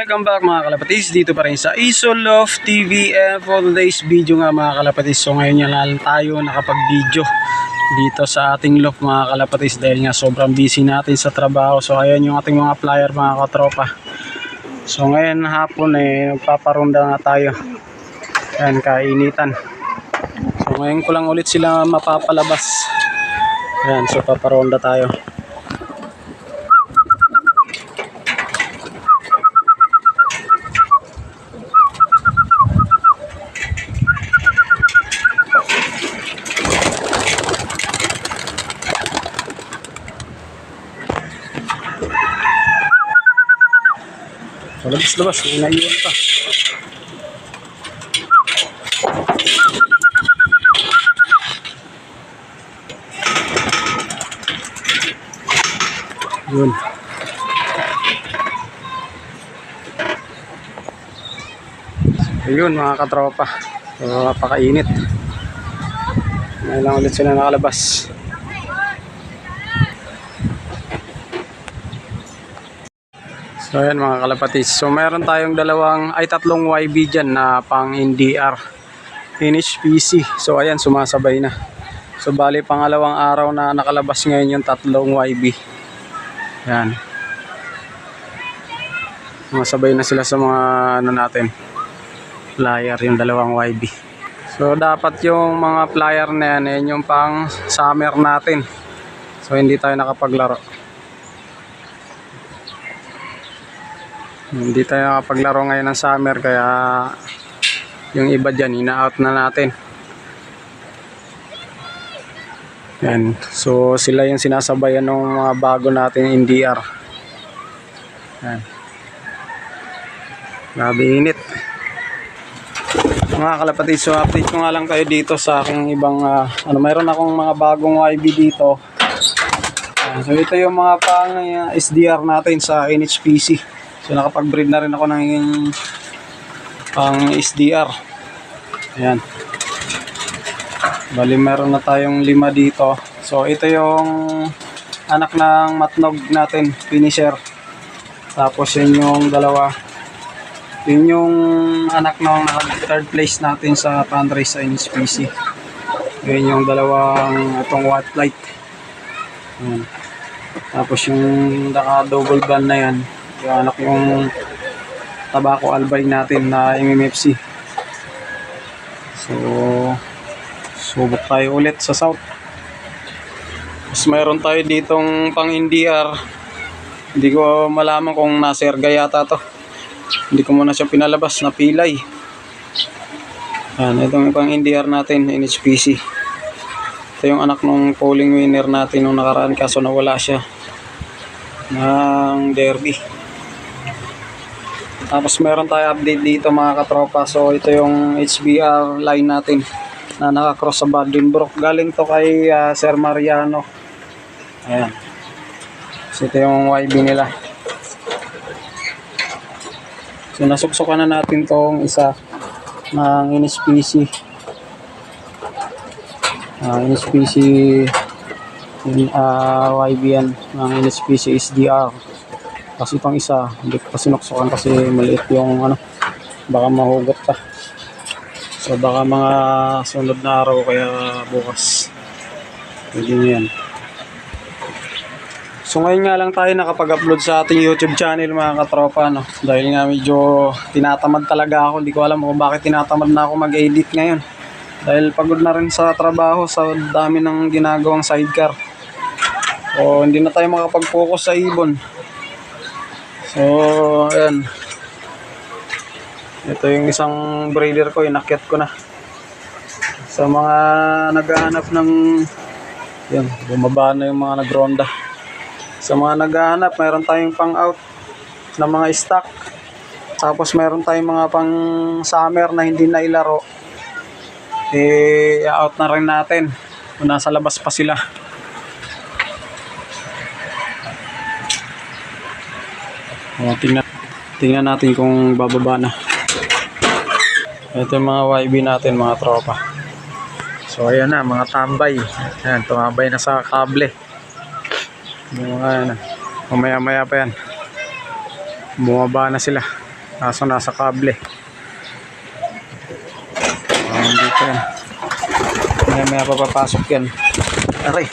Welcome back mga kalapatis, dito pa rin sa Isol of TV and for today's video nga mga kalapatis. So ngayon nga lang tayo nakapag-video dito sa ating loft mga kalapatis Dahil nga sobrang busy natin sa trabaho. So ayan yung ating mga flyer mga katropa. So ngayon hapon eh magpaparunda nga tayo. Ayan kainitan. So ngayon ko lang ulit sila mapapalabas. Ayan so paparonda tayo So labas labas, naiiwan pa Yun. Ayun mga katropa. So, napakainit. Ngayon lang ulit sila nakalabas. So ayan mga kalapatis. So meron tayong dalawang ay tatlong YB dyan na pang NDR NHPC. So ayan sumasabay na. So bali pangalawang araw na nakalabas ngayon yung tatlong YB. Ayan. Sumasabay na sila sa mga ano natin. Flyer yung dalawang YB. So dapat yung mga flyer na yan, yan yung pang summer natin. So hindi tayo nakapaglaro. Hindi tayo nakapaglaro ngayon ng summer kaya yung iba dyan, ina-out na natin. Yan. So sila yung sinasabayan ng mga bago natin NDR. Yan. Grabe init. Mga kalapatid, so update ko nga lang kayo dito sa aking ibang, ah, ano, mayroon akong mga bagong YB dito. So ito yung mga pang ah, SDR natin sa NHPC. So nakapag-breed na rin ako ng pang SDR. Ayan. Bali meron na tayong lima dito. So ito yung anak ng matnog natin, finisher. Tapos yun yung dalawa. Yun yung anak ng third place natin sa fundraise sa NSPC. Yun yung dalawang itong white light. Ayan. Tapos yung naka double band na yan, yung anak yung tabako albay natin na MMFC. So, subok tayo ulit sa south. Mas mayroon tayo ditong pang NDR. Hindi ko malaman kung nasa erga yata to. Hindi ko muna siya pinalabas na pilay. Yan, itong pang NDR natin, NHPC. Ito yung anak ng polling winner natin nung nakaraan kaso nawala siya ng derby. Tapos meron tayo update dito mga katropa. So ito yung HBR line natin na nakakross sa Badinbrook. Galing to kay ah, Sir Mariano. Ayan. So ito yung YB nila. So nasuksukan na natin tong isa ng NSPC. Uh, NSPC uh, YB yan ng NSPC SDR. Kasi itong isa, hindi ko pa sinuksukan kasi maliit yung ano, baka mahugot pa. So baka mga sunod na araw kaya bukas. Pwede nyo yan. So ngayon nga lang tayo nakapag-upload sa ating YouTube channel mga katropa no. Dahil nga medyo tinatamad talaga ako. Hindi ko alam kung bakit tinatamad na ako mag-edit ngayon. Dahil pagod na rin sa trabaho sa dami ng ginagawang sidecar. O hindi na tayo makapag-focus sa ibon. So, ayan. Ito yung isang breeder ko, inakyat ko na. Sa mga naghahanap ng, yan, bumaba na yung mga nagronda. Sa mga naghahanap, mayroon tayong pang out na mga stock. Tapos mayroon tayong mga pang summer na hindi na ilaro. Eh, out na rin natin. Nasa labas pa sila. O, tingnan, tingnan natin kung bababa na. Ito yung mga YB natin, mga tropa. So, ayan na, mga tambay. Ayan, tumambay na sa kable. Yung mga, ano, mamaya-maya pa yan. Bumaba na sila. Kaso nasa kable. Oh, dito yan. Maya maya papapasok yan. Aray.